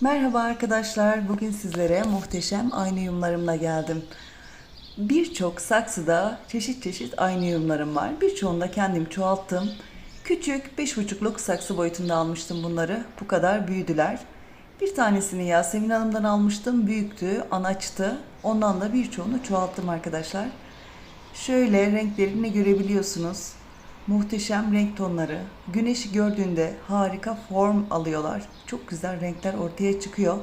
Merhaba arkadaşlar. Bugün sizlere muhteşem aynı yumlarımla geldim. Birçok saksıda çeşit çeşit aynı yumlarım var. Birçoğunu da kendim çoğalttım. Küçük 5,5'luk saksı boyutunda almıştım bunları. Bu kadar büyüdüler. Bir tanesini Yasemin Hanım'dan almıştım. Büyüktü, anaçtı. Ondan da birçoğunu çoğalttım arkadaşlar. Şöyle renklerini görebiliyorsunuz. Muhteşem renk tonları. Güneşi gördüğünde harika form alıyorlar. Çok güzel renkler ortaya çıkıyor.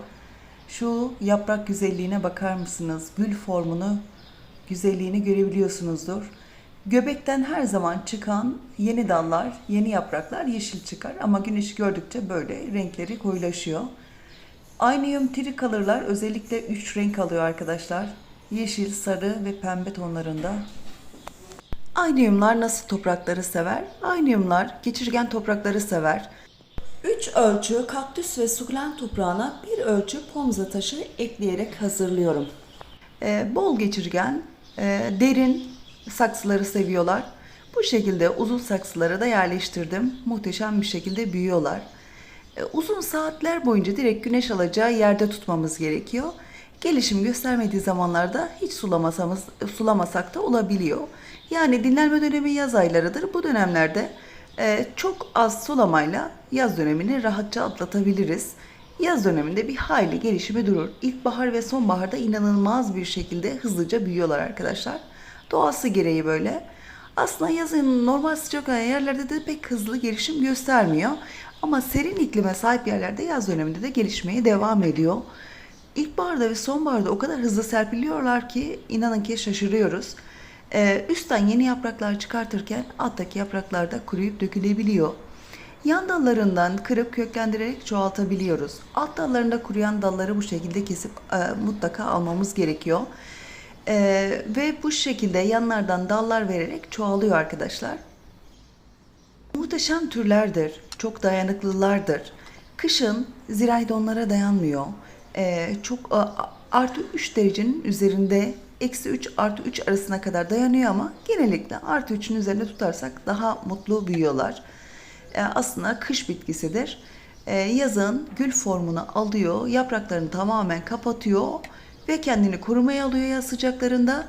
Şu yaprak güzelliğine bakar mısınız? Gül formunu, güzelliğini görebiliyorsunuzdur. Göbekten her zaman çıkan yeni dallar, yeni yapraklar yeşil çıkar ama güneşi gördükçe böyle renkleri koyulaşıyor. Aynı yum tricolor'lar özellikle 3 renk alıyor arkadaşlar. Yeşil, sarı ve pembe tonlarında. Aynıyumlar nasıl toprakları sever? Aynıyumlar geçirgen toprakları sever. 3 ölçü kaktüs ve sukulent toprağına 1 ölçü pomza taşı ekleyerek hazırlıyorum. Ee, bol geçirgen, e, derin saksıları seviyorlar. Bu şekilde uzun saksılara da yerleştirdim. Muhteşem bir şekilde büyüyorlar. E, Uzun saatler boyunca direkt güneş alacağı yerde tutmamız gerekiyor. Gelişim göstermediği zamanlarda hiç sulamasamız, sulamasak da olabiliyor. Yani dinlenme dönemi yaz aylarıdır. Bu dönemlerde e, çok az sulamayla yaz dönemini rahatça atlatabiliriz. Yaz döneminde bir hayli gelişimi durur. İlkbahar ve sonbaharda inanılmaz bir şekilde hızlıca büyüyorlar arkadaşlar. Doğası gereği böyle. Aslında yazın normal sıcak yerlerde de pek hızlı gelişim göstermiyor. Ama serin iklime sahip yerlerde yaz döneminde de gelişmeye devam ediyor. İlkbaharda ve sonbaharda o kadar hızlı serpiliyorlar ki inanın ki şaşırıyoruz. Ee, üstten yeni yapraklar çıkartırken alttaki yapraklar da kuruyup dökülebiliyor. Yan dallarından kırıp köklendirerek çoğaltabiliyoruz. Alt dallarında kuruyan dalları bu şekilde kesip e, mutlaka almamız gerekiyor. Ee, ve bu şekilde yanlardan dallar vererek çoğalıyor arkadaşlar. Muhteşem türlerdir. Çok dayanıklılardır. Kışın ziraydonlara dayanmıyor. Ee, çok artı 3 derecenin üzerinde eksi 3 artı 3 arasına kadar dayanıyor ama genellikle artı 3'ün üzerinde tutarsak daha mutlu büyüyorlar. Ee, aslında kış bitkisidir. Ee, yazın gül formunu alıyor, yapraklarını tamamen kapatıyor ve kendini korumaya alıyor yaz sıcaklarında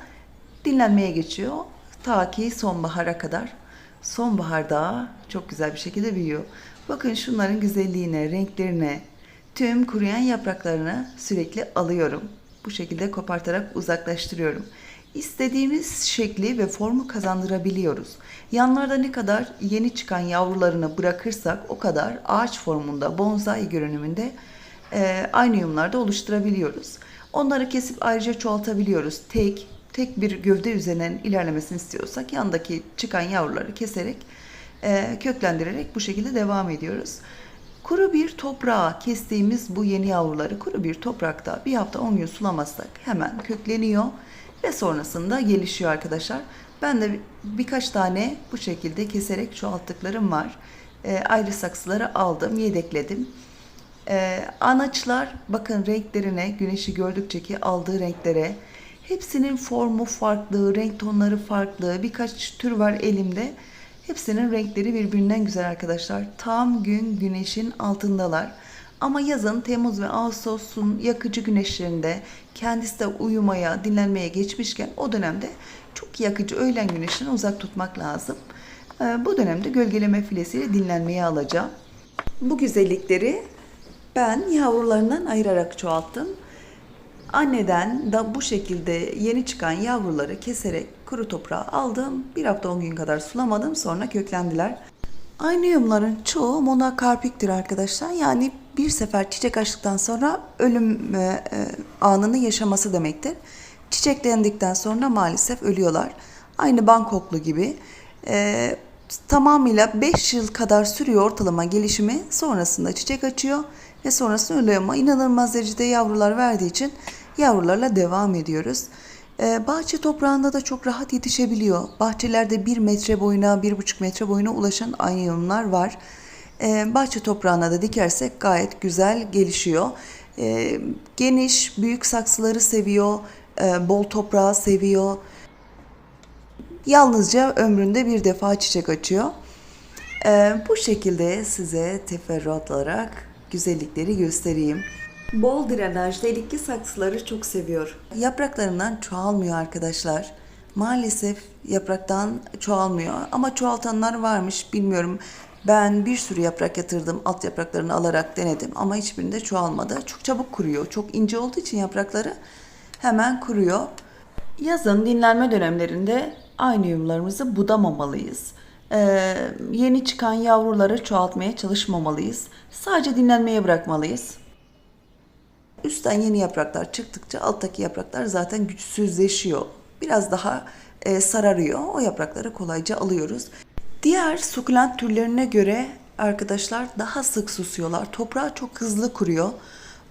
dinlenmeye geçiyor ta ki sonbahara kadar. Sonbaharda çok güzel bir şekilde büyüyor. Bakın şunların güzelliğine, renklerine, tüm kuruyan yapraklarını sürekli alıyorum. Bu şekilde kopartarak uzaklaştırıyorum. İstediğimiz şekli ve formu kazandırabiliyoruz. Yanlarda ne kadar yeni çıkan yavrularını bırakırsak o kadar ağaç formunda, bonsai görünümünde e, aynı yumlarda oluşturabiliyoruz. Onları kesip ayrıca çoğaltabiliyoruz. Tek, tek bir gövde üzerinden ilerlemesini istiyorsak yandaki çıkan yavruları keserek, e, köklendirerek bu şekilde devam ediyoruz. Kuru bir toprağa kestiğimiz bu yeni yavruları kuru bir toprakta bir hafta 10 gün sulamazsak hemen kökleniyor ve sonrasında gelişiyor arkadaşlar. Ben de birkaç tane bu şekilde keserek çoğalttıklarım var. E, ayrı saksıları aldım, yedekledim. Ee, anaçlar bakın renklerine, güneşi gördükçe ki aldığı renklere. Hepsinin formu farklı, renk tonları farklı. Birkaç tür var elimde. Hepsinin renkleri birbirinden güzel arkadaşlar. Tam gün güneşin altındalar. Ama yazın Temmuz ve Ağustos'un yakıcı güneşlerinde kendisi de uyumaya, dinlenmeye geçmişken o dönemde çok yakıcı öğlen güneşinden uzak tutmak lazım. Ee, bu dönemde gölgeleme filesiyle dinlenmeye alacağım. Bu güzellikleri ben yavrularından ayırarak çoğalttım. Anneden da bu şekilde yeni çıkan yavruları keserek kuru toprağa aldım. Bir hafta 10 gün kadar sulamadım sonra köklendiler. Aynı yumların çoğu monokarpiktir arkadaşlar. Yani bir sefer çiçek açtıktan sonra ölüm e, e, anını yaşaması demektir. Çiçeklendikten sonra maalesef ölüyorlar. Aynı Bangkoklu gibi. E, tamamıyla 5 yıl kadar sürüyor ortalama gelişimi. Sonrasında çiçek açıyor ve sonrasında ölüyor ama inanılmaz derecede yavrular verdiği için yavrularla devam ediyoruz. Ee, bahçe toprağında da çok rahat yetişebiliyor. Bahçelerde 1 metre boyuna, 1,5 metre boyuna ulaşan anyonlar var. Ee, bahçe toprağına da dikersek gayet güzel gelişiyor. Ee, geniş, büyük saksıları seviyor, e, bol toprağı seviyor. Yalnızca ömründe bir defa çiçek açıyor. Bu şekilde size teferruat olarak güzellikleri göstereyim. Bol drenaj delikli saksıları çok seviyor. Yapraklarından çoğalmıyor arkadaşlar. Maalesef yapraktan çoğalmıyor ama çoğaltanlar varmış bilmiyorum. Ben bir sürü yaprak yatırdım alt yapraklarını alarak denedim ama hiçbirinde çoğalmadı. Çok çabuk kuruyor. Çok ince olduğu için yaprakları hemen kuruyor. Yazın dinlenme dönemlerinde aynı yumlarımızı budamamalıyız. Ee, yeni çıkan yavruları çoğaltmaya çalışmamalıyız. Sadece dinlenmeye bırakmalıyız. Üstten yeni yapraklar çıktıkça alttaki yapraklar zaten güçsüzleşiyor. Biraz daha e, sararıyor. O yaprakları kolayca alıyoruz. Diğer sukulent türlerine göre arkadaşlar daha sık susuyorlar. Toprağı çok hızlı kuruyor.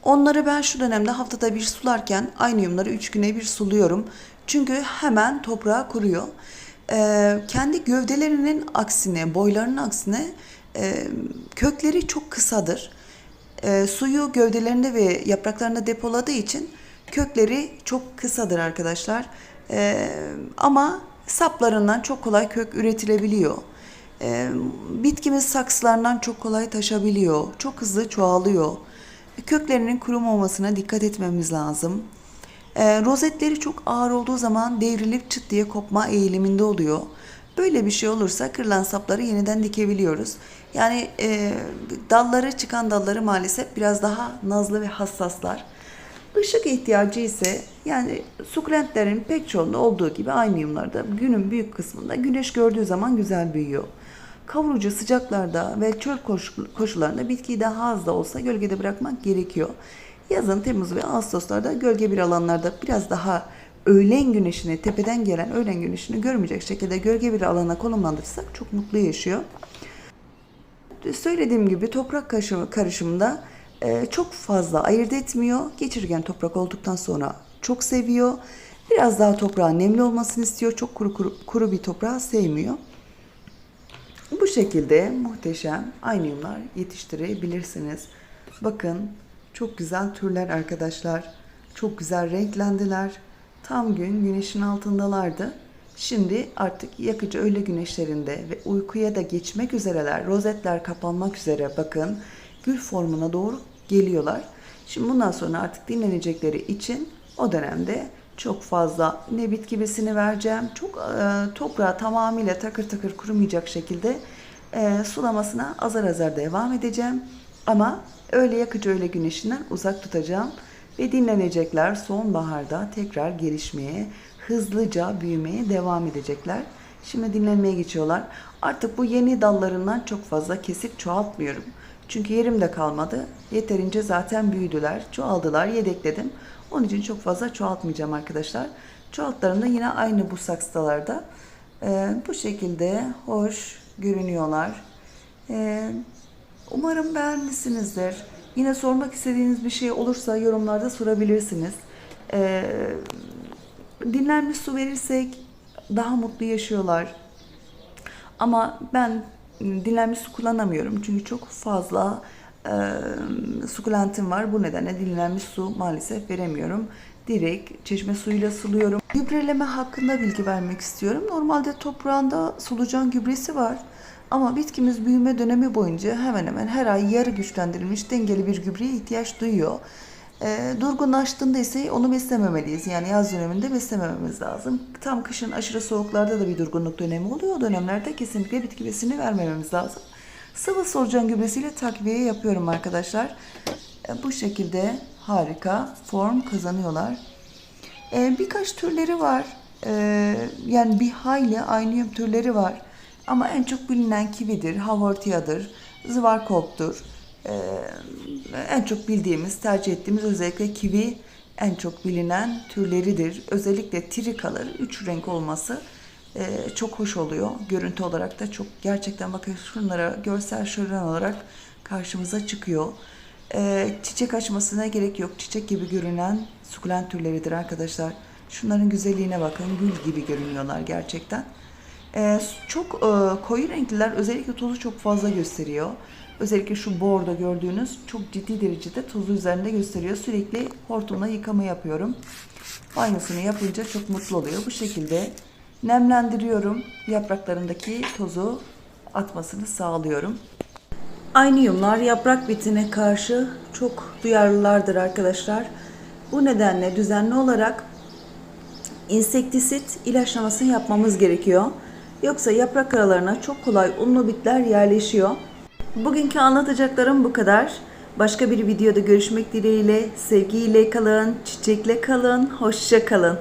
Onları ben şu dönemde haftada bir sularken aynı yumları 3 güne bir suluyorum. Çünkü hemen toprağı kuruyor. Ee, kendi gövdelerinin aksine, boylarının aksine e, kökleri çok kısadır. E, suyu gövdelerinde ve yapraklarında depoladığı için kökleri çok kısadır arkadaşlar. E, ama saplarından çok kolay kök üretilebiliyor. E, bitkimiz saksılarından çok kolay taşabiliyor. Çok hızlı çoğalıyor. Köklerinin kurumamasına dikkat etmemiz lazım. E, rozetleri çok ağır olduğu zaman devrilip çıt diye kopma eğiliminde oluyor. Böyle bir şey olursa kırılan sapları yeniden dikebiliyoruz. Yani e, dalları çıkan dalları maalesef biraz daha nazlı ve hassaslar. Işık ihtiyacı ise yani sukulentlerin pek çoğunda olduğu gibi aynı yumlarda günün büyük kısmında güneş gördüğü zaman güzel büyüyor. Kavurucu sıcaklarda ve çöl koş- koşullarında bitkiyi daha az da olsa gölgede bırakmak gerekiyor. Yazın Temmuz ve Ağustoslarda gölge bir alanlarda biraz daha öğlen güneşini, tepeden gelen öğlen güneşini görmeyecek şekilde gölge bir alana konumlandırırsak çok mutlu yaşıyor. Söylediğim gibi toprak karışımı, karışımında e, çok fazla ayırt etmiyor. Geçirgen toprak olduktan sonra çok seviyor. Biraz daha toprağın nemli olmasını istiyor. Çok kuru, kuru, kuru bir toprağı sevmiyor. Bu şekilde muhteşem aynıyumlar yetiştirebilirsiniz. Bakın çok güzel türler arkadaşlar. Çok güzel renklendiler. Tam gün güneşin altındalardı. Şimdi artık yakıcı öğle güneşlerinde ve uykuya da geçmek üzereler. Rozetler kapanmak üzere bakın. Gül formuna doğru geliyorlar. Şimdi bundan sonra artık dinlenecekleri için o dönemde çok fazla ne bitki besini vereceğim. Çok e, toprağı tamamıyla takır takır kurumayacak şekilde e, sulamasına azar azar devam edeceğim. Ama öyle yakıcı öyle güneşinden uzak tutacağım. Ve dinlenecekler sonbaharda tekrar gelişmeye, hızlıca büyümeye devam edecekler. Şimdi dinlenmeye geçiyorlar. Artık bu yeni dallarından çok fazla kesip çoğaltmıyorum. Çünkü yerim de kalmadı. Yeterince zaten büyüdüler, çoğaldılar, yedekledim. Onun için çok fazla çoğaltmayacağım arkadaşlar. Çoğaltlarında yine aynı bu saksılarda. Ee, bu şekilde hoş görünüyorlar. Ee, umarım beğenmişsinizdir. Yine sormak istediğiniz bir şey olursa yorumlarda sorabilirsiniz. Ee, dinlenmiş su verirsek daha mutlu yaşıyorlar. Ama ben dinlenmiş su kullanamıyorum çünkü çok fazla e, sukulentim var. Bu nedenle dinlenmiş su maalesef veremiyorum. Direkt çeşme suyuyla suluyorum. Gübreleme hakkında bilgi vermek istiyorum. Normalde toprağında solucan gübresi var. Ama bitkimiz büyüme dönemi boyunca hemen hemen her ay yarı güçlendirilmiş dengeli bir gübreye ihtiyaç duyuyor. E, durgunlaştığında ise onu beslememeliyiz. Yani yaz döneminde beslemememiz lazım. Tam kışın aşırı soğuklarda da bir durgunluk dönemi oluyor. O dönemlerde kesinlikle bitki besini vermememiz lazım. Sıvı solucan gübresiyle takviye yapıyorum arkadaşlar. E, bu şekilde harika form kazanıyorlar. E, birkaç türleri var. E, yani bir hayli aynıyum türleri var. Ama en çok bilinen kividir, havortiyadır, zıvarkoptur. Ee, en çok bildiğimiz, tercih ettiğimiz özellikle kivi en çok bilinen türleridir. Özellikle trikaları üç renk olması e, çok hoş oluyor. Görüntü olarak da çok gerçekten bakın şunlara görsel şölen olarak karşımıza çıkıyor. Ee, çiçek açmasına gerek yok. Çiçek gibi görünen sukulent türleridir arkadaşlar. Şunların güzelliğine bakın. Gül gibi görünüyorlar gerçekten. Ee, çok e, koyu renkliler özellikle tozu çok fazla gösteriyor. Özellikle şu bordo gördüğünüz çok ciddi derecede tozu üzerinde gösteriyor. Sürekli hortumla yıkama yapıyorum. Aynısını yapınca çok mutlu oluyor. Bu şekilde nemlendiriyorum. Yapraklarındaki tozu atmasını sağlıyorum. Aynıyumlar yaprak bitine karşı çok duyarlılardır arkadaşlar. Bu nedenle düzenli olarak insektisit ilaçlamasını yapmamız gerekiyor. Yoksa yaprak aralarına çok kolay unlu bitler yerleşiyor. Bugünkü anlatacaklarım bu kadar. Başka bir videoda görüşmek dileğiyle, sevgiyle kalın, çiçekle kalın, hoşça kalın.